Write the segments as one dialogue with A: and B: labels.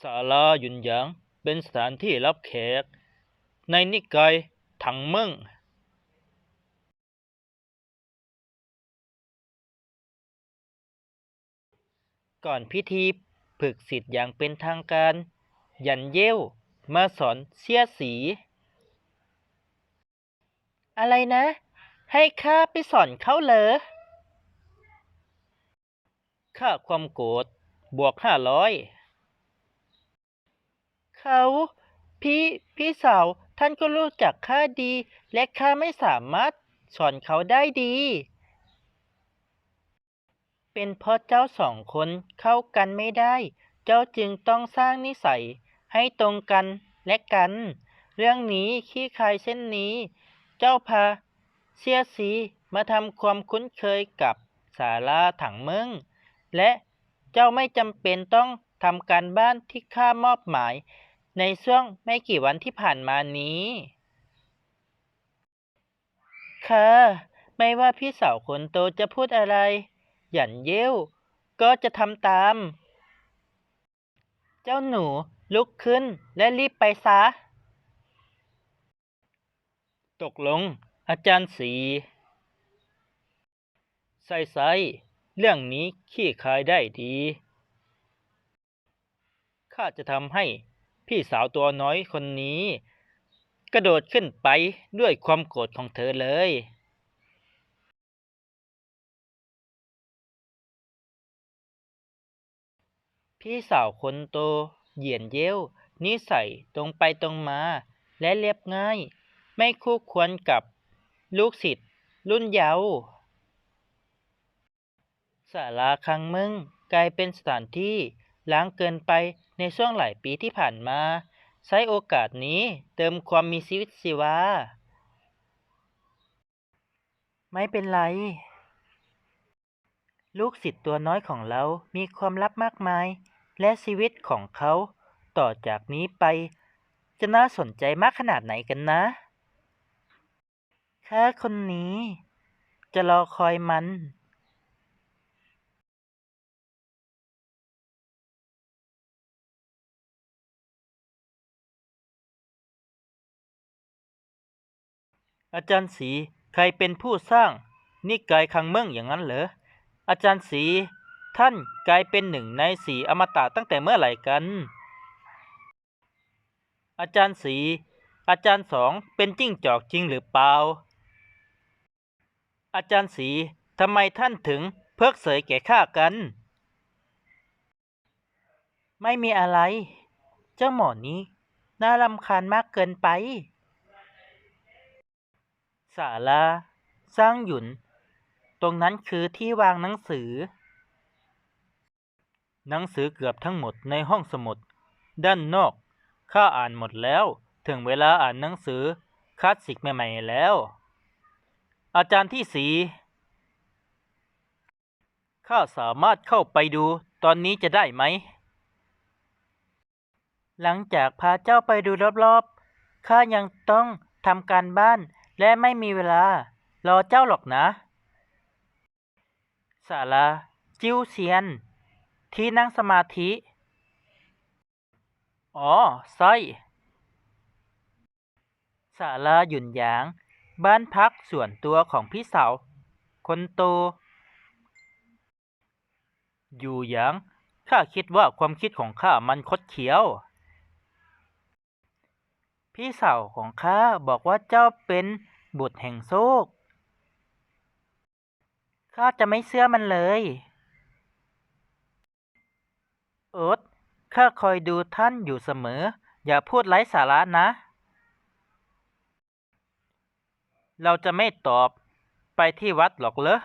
A: ศาลาหยุนหยางเป็นสถานที่รับแขก ในนิกายถังเมึงก่อนพิธีฝึกศิษย์อย่างเป็นทางการ ยันเย่วมาสอนเสียสี อะไรนะ ให้ข้าไปสอนเขาเหรอค่าความโกรธบวกห้าร้อย เขาพี่พี่สาวท่านก็รู้จักข้าดี และข้าไม่สามารถสอนเขาได้ดี เป็นเพราะเจ้าสองคนเข้ากันไม่ได้ เจ้าจึงต้องสร้างนิสัยให้ตรงกันและกัน เรื่องนี้ขี้คายเช่นนี้ เจ้าพาเสียสีมาทำความคุ้นเคยกับศาลาถังเมืองและเจ้าไม่จำเป็นต้องทำการบ้านที่ข้ามอบหมาย ในช่วงไม่กี่วันที่ผ่านมานี้ค่ะไม่ว่าพี่สาวคนโตจะพูดอะไร หยันเย้วก็จะทำตาม เจ้าหนูลุกขึ้นและรีบไปซะ ตกลง อาจารย์สีใส่ใส่เรื่องนี้ขี้คายได้ดี ข้าจะทำให้ พี่สาวตัวน้อยคนนี้ กระโดดขึ้นไปด้วยความโกรธของเธอเลยพี่สาวคนโต เหยียนเย้วนิสัยตรงไปตรงมา และเรียบง่าย ไม่คู่ควรกับลูกศิษย์รุ่นเยาว์ศาลาคังมึงกลายเป็นสถานที่ล้างเกินไป ในช่วงหลายปีที่ผ่านมา ใช้โอกาสนี้เติมความมีชีวิตชีวา ไม่เป็นไร ลูกศิษย์ตัวน้อยของเรามีความลับมากมาย และชีวิตของเขาต่อจากนี้ไป จะน่าสนใจมากขนาดไหนกันนะข้าคนนี้ จะรอคอยมัน อาจารย์สีใครเป็นผู้สร้าง นิกายคังเมืองอย่างนั้นเหรอ อาจารย์สีท่านกลายเป็นหนึ่งในสีอมตะตั้งแต่เมื่อไหร่กัน อาจารย์สีอาจารย์สองเป็นจิ้งจอกจริงหรือเปล่า อาจารย์สีทำไมท่านถึงเพิกเสยแก่ข้ากัน ไม่มีอะไร เจ้าหมอนี้ น่ารำคาญมากเกินไป ศาลาสร้างหยุน ตรงนั้นคือที่วางหนังสือ หนังสือเกือบทั้งหมดในห้องสมุด ด้านนอก ข้าอ่านหมดแล้ว ถึงเวลาอ่านหนังสือคลาสสิกใหม่ๆแล้ว อาจารย์ที่สี ข้าสามารถเข้าไปดูตอนนี้จะได้ไหม หลังจากพาเจ้าไปดูรอบๆ ข้ายังต้องทำการบ้าน และไม่มีเวลา รอเจ้าหรอกนะศาลาจิ้วเซียน ที่นั่งสมาธิ อ๋อใช่ศาลาหยุ่นหยาง บ้านพักส่วนตัวของพี่สาว คนโต อยู่หยาง ข้าคิดว่าความคิดของข้ามันคดเคี้ยว พี่สาวของข้าบอกว่าเจ้าเป็น บุตรแห่งโชคข้าจะไม่เชื่อมันเลยโอ๊ตข้าคอยดูท่านอยู่เสมอ อย่าพูดไร้สาระนะ เราจะไม่ตอบไปที่วัดหรอกเหรอ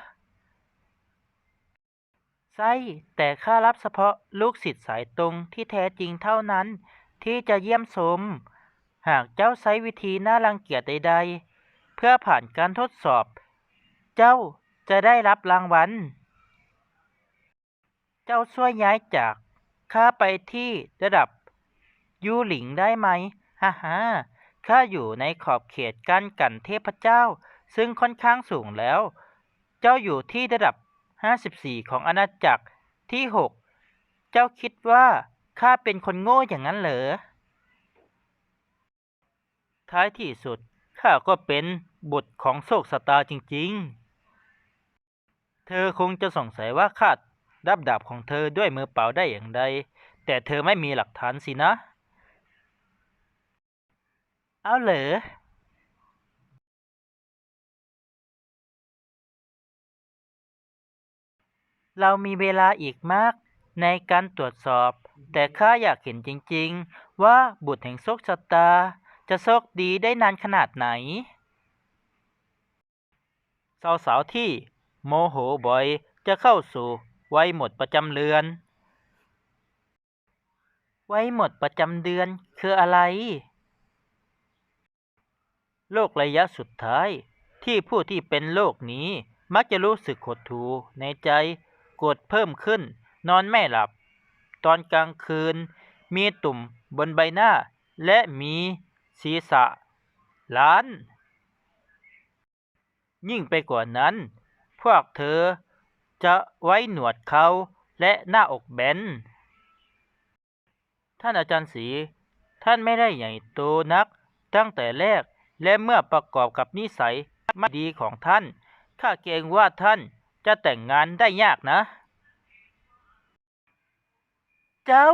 A: ใช่แต่ข้ารับเฉพาะลูกศิษย์สายตรงที่แท้จริงเท่านั้น ที่จะเยี่ยมชมหากเจ้าใช้วิธีน่ารังเกียจใด ๆ เพื่อผ่านการทดสอบ เจ้าจะได้รับรางวัล เจ้าช่วยย้ายจากข้าไปที่ระดับ ยูหลิงได้ไหม ฮ่าฮ่าข้าอยู่ในขอบเขตการกันเทพเจ้า ซึ่งค่อนข้างสูงแล้ว เจ้าอยู่ที่ระดับ 54 ของอาณาจักรที่ 6 เจ้าคิดว่าข้าเป็นคนโง่อย่างนั้นเหรอ ท้ายที่สุด ข้าก็เป็นบุตรของโชคสตาจริงๆ เธอคงจะสงสัยว่าข้ารับดาบของเธอด้วยมือเปล่าได้อย่างไรแต่เธอไม่มีหลักฐานสินะ เอาเหรอเรามีเวลาอีกมากในการตรวจสอบ แต่ข้าอยากเห็นจริงๆ ว่าบุตรแห่งโชคชะตา จะโชคดีได้นานขนาดไหน สาวๆที่โมโหบ่อยจะเข้าสู่วัยหมดประจำเดือน วัยหมดประจำเดือนคืออะไร โรคระยะสุดท้ายที่ผู้ที่เป็นโรคนี้มักจะรู้สึกหดหู่ในใจกดเพิ่มขึ้น นอนไม่หลับ ตอนกลางคืน มีตุ่มบนใบหน้า และมี ศีรษะล้าน ยิ่งไปกว่านั้น พวกเธอจะไว้หนวดเขาและหน้าอกแบน ท่านอาจารย์ศรีท่านไม่ได้ใหญ่โตนักตั้งแต่แรก และเมื่อประกอบกับนิสัยไม่ดีของท่าน ข้าเกรงว่าท่านจะแต่งงานได้ยากนะ เจ้า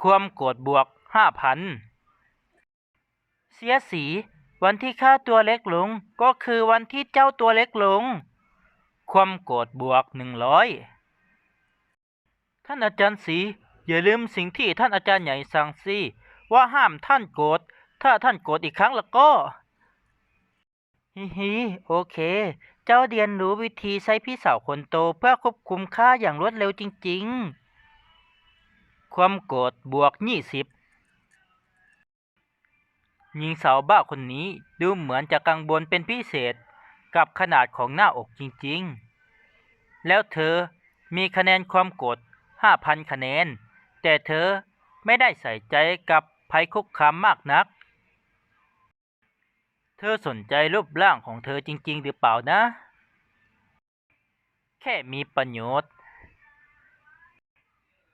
A: ความโกรธบวกห้าพัน เสียสี วันที่ข้าตัวเล็กลง ก็คือวันที่เจ้าตัวเล็กลง ความโกรธบวกหนึ่งร้อยท่านอาจารย์สีอย่าลืมสิ่งที่ท่านอาจารย์ใหญ่สั่งสิว่าห้ามท่านโกรธถ้าท่านโกรธอีกครั้งแล้วก็ฮิฮิโอเค เจ้าเรียนรู้วิธีใช้พี่สาวคนโตเพื่อควบคุมข้าอย่างรวดเร็วจริง ๆ ความโกรธบวกยี่สิบ หญิงสาวบ้าคนนี้ดูเหมือนจะกังวลเป็นพิเศษกับขนาดของหน้าอกจริงๆ แล้วเธอมีคะแนนความกรธ5,000 คะแนน แต่เธอไม่ได้ใส่ใจกับภัยคุกคามมากนัก เธอสนใจรูปร่างของเธอจริง ๆ หรือเปล่านะ แค่มีประโยชน์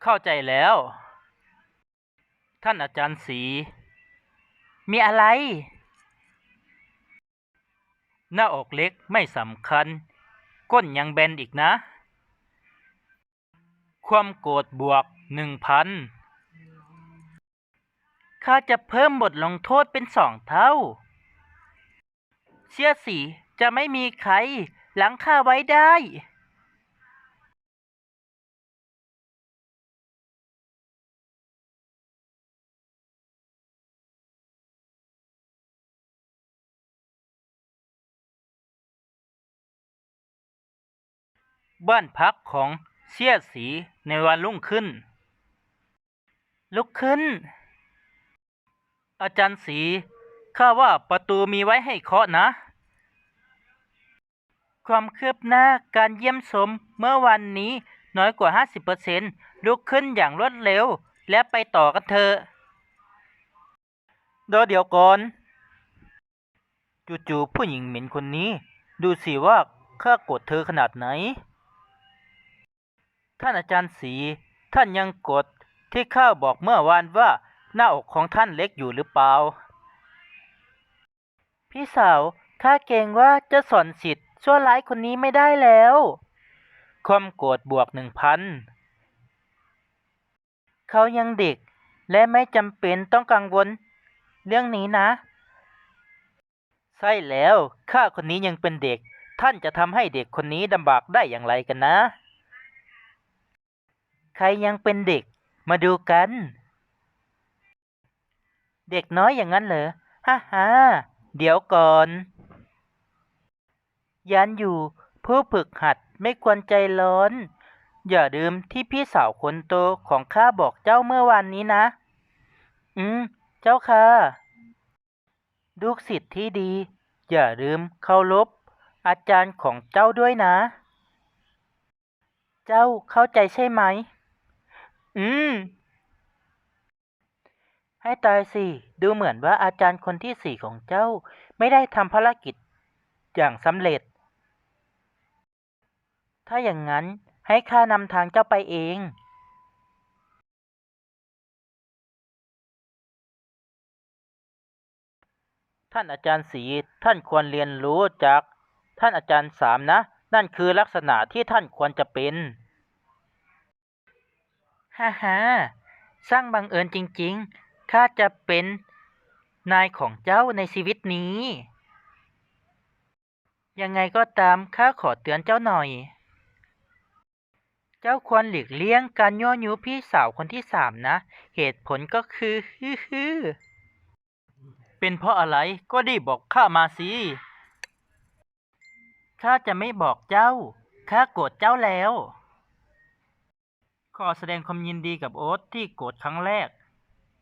A: เข้าใจแล้ว ท่านอาจารย์สี มีอะไร หน้าอกเล็กไม่สำคัญ ก้นยังแบนอีกนะ ความโกรธบวกหนึ่งพันข้าจะเพิ่มบทลงโทษเป็นสองเท่า เชื่อสีจะไม่มีใครหลังข้าไว้ได้ บ้านพักของเสี่ยสีในวันรุ่งขึ้น ลุกขึ้น อาจารย์สีข้าว่าประตูมีไว้ให้เคาะนะ ความคืบหน้าการเยี่ยมชมเมื่อวันนี้น้อยกว่า 50%ลุกขึ้นอย่างรวดเร็ว และไปต่อกันเถอะเดี๋ยวเดี๋ยวก่อนจู่ๆผู้หญิงเหม็นคนนี้ ดูสิว่าข้าโกรธเธอขนาดไหน ท่านอาจารย์สี ท่านยังกดที่ข้าบอกเมื่อวานว่าหน้าอกของท่านเล็กอยู่หรือเปล่า พี่สาวข้าเกรงว่าจะสอนสิทธิ์ชั่วร้ายคนนี้ไม่ได้แล้ว ความโกรธบวกหนึ่งพัน เขายังเด็ก และไม่จำเป็นต้องกังวล เรื่องนี้นะ ใช่แล้วข้าคนนี้ยังเป็นเด็ก ท่านจะทำให้เด็กคนนี้ลำบากได้อย่างไรกันนะ ใครยังเป็นเด็ก มาดูกัน เด็กน้อยอย่างนั้นเหรอ ฮ่าฮ่าเดี๋ยวก่อน ยันอยู่ผู้ฝึกหัดไม่ควรใจร้อน อย่าลืมที่พี่สาวคนโตของข้าบอกเจ้าเมื่อวานนี้นะ อืม เจ้าค่ะ ลูกศิษย์ที่ดี อย่าลืมเคารพอาจารย์ของเจ้าด้วยนะ เจ้าเข้าใจใช่ไหม อืม ให้ตายสิ ดูเหมือนว่าอาจารย์คนที่สี่ของเจ้า ไม่ได้ทำภารกิจอย่างสำเร็จ ถ้าอย่างนั้นให้ข้านำทางเจ้าไปเอง ท่านอาจารย์สีท่านควรเรียนรู้จาก ท่านอาจารย์สามนะ นั่นคือลักษณะที่ท่านควรจะเป็น ฮ่าฮ่าสร้างบังเอิญจริงๆ ข้าจะเป็นนายของเจ้าในชีวิตนี้ ยังไงก็ตามข้าขอเตือนเจ้าหน่อย เจ้าควรหลีกเลี่ยงการยั่วยุพี่สาวคนที่สามนะ เหตุผลก็คือฮือฮือเป็นเพราะอะไรก็ได้บอกข้ามาสิข้าจะไม่บอกเจ้า ข้าโกรธเจ้าแล้ว ขอแสดงความยินดีกับโอ๊ตที่โกรธครั้งแรก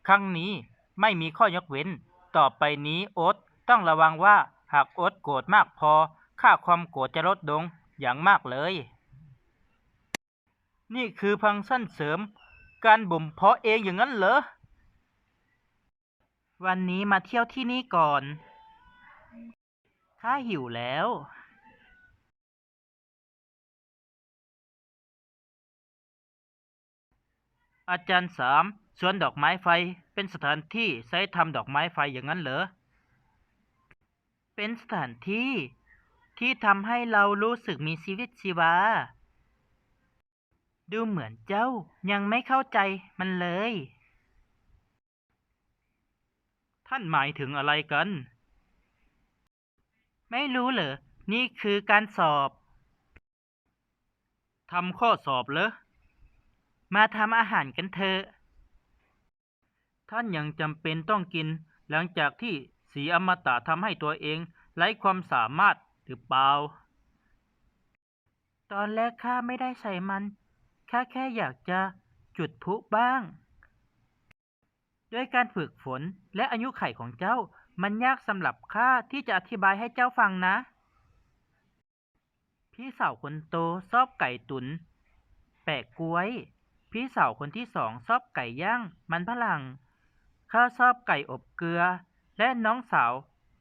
A: ครั้งนี้ไม่มีข้อยกเว้น ต่อไปนี้โอ๊ตต้องระวังว่าหากโอ๊ตโกรธมากพอ ค่าความโกรธจะลดลงอย่างมากเลย นี่คือพังสั้นเสริม การบ่มเพาะเองอย่างนั้นเหรอ วันนี้มาเที่ยวที่นี่ก่อนข้าหิวแล้ว อาจารย์สามสวนดอกไม้ไฟเป็นสถานที่ใช้ทำดอกไม้ไฟอย่างนั้นเหรอ เป็นสถานที่ที่ทำให้เรารู้สึกมีชีวิตชีวา ดูเหมือนเจ้ายังไม่เข้าใจมันเลย ท่านหมายถึงอะไรกัน ไม่รู้เหรอ นี่คือการสอบ ทำข้อสอบเหรอ มาทำอาหารกันเถอะ ท่านยังจำเป็นต้องกิน หลังจากที่สีอมตะทำให้ตัวเองไร้ความสามารถหรือเปล่า ตอนแรกข้าไม่ได้ใส่มัน ข้าแค่อยากจะจุดพลุบ้าง ด้วยการฝึกฝนและอายุไขของเจ้า มันยากสำหรับข้าที่จะอธิบายให้เจ้าฟังนะ พี่สาวคนโตชอบไก่ตุน แปะกล้วย พี่สาวคนที่สองชอบไก่ย่างมันฝรั่งข้าชอบไก่อบเกลือ และน้องสาว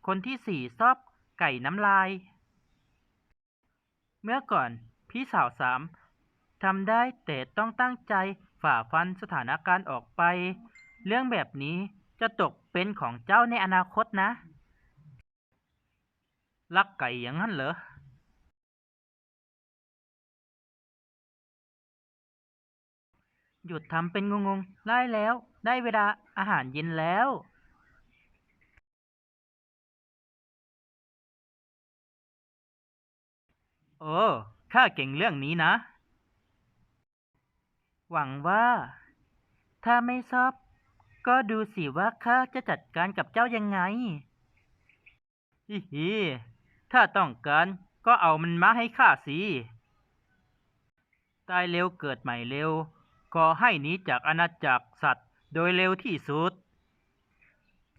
A: คนที่สี่ชอบไก่น้ำลาย เมื่อก่อนพี่สาวสามทำได้แต่ต้องตั้งใจฝ่าฟันสถานการณ์ออกไป เรื่องแบบนี้จะตกเป็นของเจ้าในอนาคตนะ รักไก่อย่างนั้นเหรอ หยุดทำเป็นงงๆ ได้แล้ว ได้เวลาอาหารเย็นแล้ว โอ้ ข้าเก่งเรื่องนี้นะ หวังว่า ถ้าไม่ชอบ ก็ดูสิว่าข้าจะจัดการกับเจ้ายังไงฮิฮิถ้าต้องการก็เอามันมาให้ข้าสิ ตายเร็วเกิดใหม่เร็ว ขอให้หนีจากอาณาจักรสัตว์โดยเร็วที่สุด